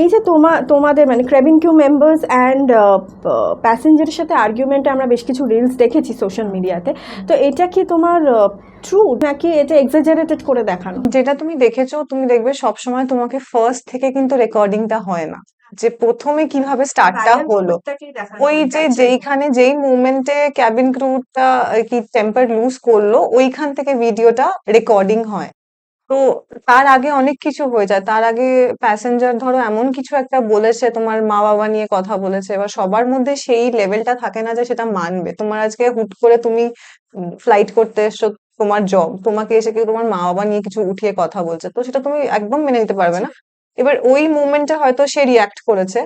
এই যে তোমা তোমাদের মানে ক্রেবিন কিউ মেম্বার্স অ্যান্ড প্যাসেঞ্জারের সাথে আর্গুমেন্টে আমরা বেশ কিছু রিলস দেখেছি সোশ্যাল মিডিয়াতে তো। এটা কি তোমার ট্রু নাকি এটা এক্সাজারেটেড করে দেখানো? যেটা তুমি দেখেছ তুমি দেখবে সবসময় তোমাকে ফার্স্ট থেকে কিন্তু রেকর্ডিংটা হয় না। যে প্রথমে কীভাবে স্টার্টটা হলো। ওই যে যেইখানে যেই মুভমেন্টে ক্যাবিন ক্রুটা কি টেম্পার লুজ করল ওইখান থেকে ভিডিওটা রেকর্ডিং হয়। তো তার আগে অনেক কিছু হয়ে যায়। তার আগে প্যাসেঞ্জার ধরো এমন কিছু একটা বলেছে তোমার মা বাবা নিয়ে কথা বলেছে এবার সবার মধ্যে সেই লেভেলটা থাকে না যে সেটা মানবে। তোমার আজকে হুট করে তুমি ফ্লাইট করতে এসছো তোমার জব তোমাকে এসে কেউ তোমার মা বাবা নিয়ে কিছু উঠিয়ে কথা বলছে তো সেটা তুমি একদম মেনে নিতে পারবে না। এবার ওই মুভমেন্টে হয়তো সে রিয়াক্ট করেছে।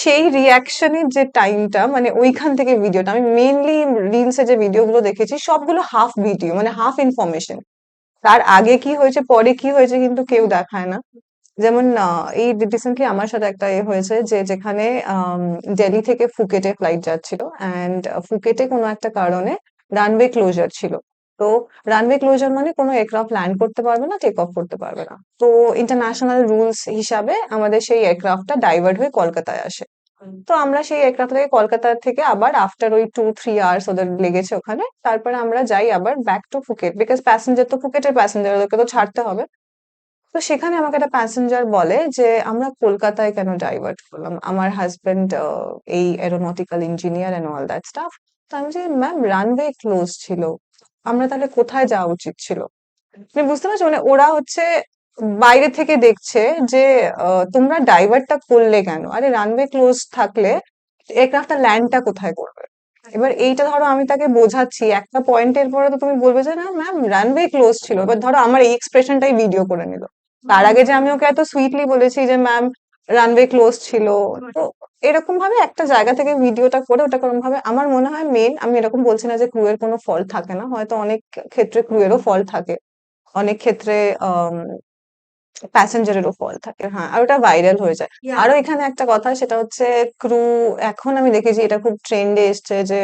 সেই রিয়াকশনের যে টাইমটা মানে ওইখান থেকে ভিডিওটা আমি মেইনলি রিলসে যে ভিডিওগুলো দেখেছি সবগুলো হাফ ভিডিও মানে হাফ ইনফরমেশন তার আগে কি হয়েছে, পরে কি হয়েছে কিন্তু কেউ দেখায় না। যেমন এই রিসেন্টলি আমার সাথে একটা এ হয়েছে যে, যেখানে দিল্লি থেকে ফুকেটে ফ্লাইট যাচ্ছিল অ্যান্ড ফুকেটে কোনো একটা কারণে রানওয়ে ক্লোজার ছিল। তো রানওয়ে ক্লোজার মানে কোনো এয়ারক্রাফট ল্যান্ড করতে পারবে না টেক অফ করতে পারবে না। তো ইন্টারন্যাশনাল রুলস হিসাবে আমাদের সেই এয়ারক্রাফটটা ডাইভার্ট হয়ে কলকাতায় আসে। তো আমরা সেই এয়ারক্রাফট থেকে কলকাতা থেকে আবার আফটার ওই টু থ্রি আওয়ার্স ওদের লেগেছে ওখানে। তারপরে আমরা যাই আবার back to Phuket because passenger তো ফুকেটের প্যাসেঞ্জার ওদেরকে তো ছাড়তে হবে। তো সেখানে আমাকে একটা প্যাসেঞ্জার বলে যে, আমরা কলকাতায় কেন ডাইভার্ট করলাম? আমার হাজবেন্ড এই aeronautical engineer and all that stuff তো আমি যে ম্যাম রানওয়ে ক্লোজ ছিল। আমরা তাহলে কোথায় যাওয়া উচিত ছিল? তুমি বুঝতে পারছ? মানে ওরা হচ্ছে বাইরে থেকে দেখছে যে তোমরা ডাইভার্টটা করলে কেন? আরে, রানওয়ে ক্লোজ থাকলে এয়ারক্রাফটটা ল্যান্ডটা কোথায় করবে? এবার এইটা ধরো আমি তাকে বোঝাচ্ছি, একটা পয়েন্টের পরে তো তুমি বলবে যে, না ম্যাম রানওয়ে ক্লোজ ছিল। এবার ধরো আমার এই এক্সপ্রেশনটাই ভিডিও করে নিল। তার আগে যে আমি ওকে এত সুইটলি বলেছি যে ম্যাম রানওয়ে ক্লোজ ছিল। তো এরকম ভাবে একটা জায়গা থেকে ভিডিওটা করে ওটা কোন ভাবে আমার মনে হয় মেন আমি এরকম বলছি না যে ক্রু এর কোনো ফল থাকে না। হয়তো অনেক ক্ষেত্রে ক্রু এরও ফল্ট থাকে। অনেক ক্ষেত্রে প্যাসেঞ্জারেরও ফল্ট থাকে হ্যাঁ আর ওটা ভাইরাল হয়ে যায়। আরও এখানে একটা কথা সেটা হচ্ছে ক্রু এখন আমি দেখেছি এটা খুব ট্রেন্ডে এসছে যে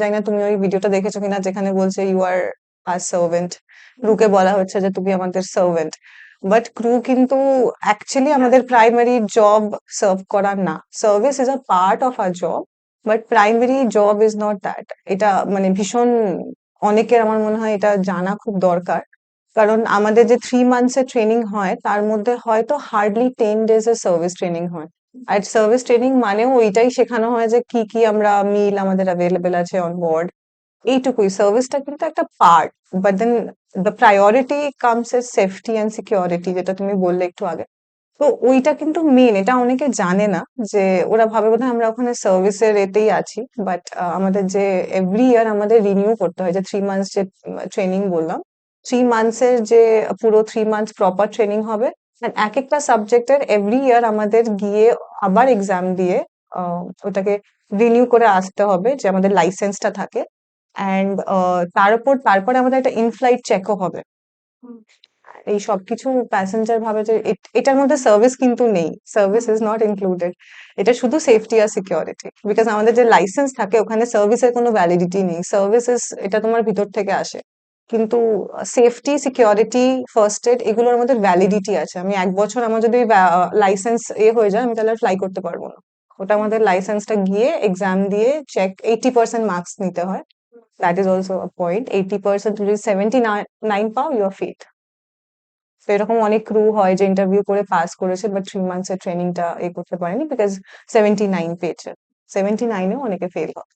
জানি না তুমি ওই ভিডিওটা দেখেছ কিনা যেখানে বলছে ইউ আর আর সার্ভেন্ট ক্রুকে বলা হচ্ছে যে তুমি আমাদের সার্ভেন্ট বাট ক্রু কিন্তু অ্যাকচুয়ালি আমাদের প্রাইমারি জব সার্ভ করা না। Service is a part of our job but primary job is not that এটা মানে ভীষণ অনেকের আমার মনে হয় এটা জানা খুব দরকার। কারণ আমাদের যে থ্রি মান্থস এর ট্রেনিং হয়, তার মধ্যে হয়তো হার্ডলি টেন ডেজ এর সার্ভিস ট্রেনিং হয়। আর সার্ভিস ট্রেনিং মানেও ওইটাই শেখানো হয় যে কি কি আমরা মিল আমাদের অ্যাভেলেবেল আছে অন বোর্ড এইটুকুই। সার্ভিসটা কিন্তু একটা part but then the priority comes এর সেফটি অ্যান্ড সিকিউরিটি যেটা তুমি বললে একটু আগে। তো ওইটা কিন্তু মেন এটা অনেকে জানে না যে ওরা ভাবে বোধহয় আমরা ওখানে সার্ভিসের এতেই আছি বাট আমাদের যে এভরি ইয়ার আমাদের রিনিউ করতে হয়, যে থ্রি মান্থস যে ট্রেনিং বললাম থ্রি মান্থস এর যে পুরো থ্রি মান্থস প্রপার ট্রেনিং হবে। এক একটা সাবজেক্টের এভরি ইয়ার আমাদের গিয়ে আবার এক্সাম দিয়ে ওটাকে রিনিউ করে আসতে হবে যে আমাদের লাইসেন্সটা থাকে। অ্যান্ড তার উপর তারপরে আমাদের একটা ইনফ্লাইট চেকও হবে। এই সবকিছু প্যাসেঞ্জার ভাবে যে এট- এটার মধ্যে সার্ভিস কিন্তু নেই। সার্ভিস ইজ নট ইনক্লুডেড এটা শুধু সেফটি আর সিকিউরিটি বিকজ আমাদের যে লাইসেন্স থাকে ওখানে সার্ভিসের কোনো ভ্যালিডিটি নেই। সার্ভিসেস এটা তোমার ভিতর থেকে আসে। কিন্তু সেফটি সিকিউরিটি ফার্স্ট এড এগুলোর মধ্যে ভ্যালিডিটি আছে। আমি এক বছর আমার যদি লাইসেন্স এ হয়ে যায়, আমি তাহলে ফ্লাই করতে পারব না। ওটা আমাদের লাইসেন্সটা গিয়ে এক্সাম দিয়ে চেক এইটি পার্সেন্ট মার্কস নিতে হয়। That is also a point eighty percent যদি সেভেন্টি নাইন পাও ইউর ফিট তো এরকম অনেক ক্রু হয় যে ইন্টারভিউ করে পাস করেছে বাট থ্রি মান্থস এর ট্রেনিংটা এ করতে পারেনি বিকজ সেভেন্টি নাইন পেয়েছে। সেভেন্টি নাইনেও অনেকে ফেল হয়।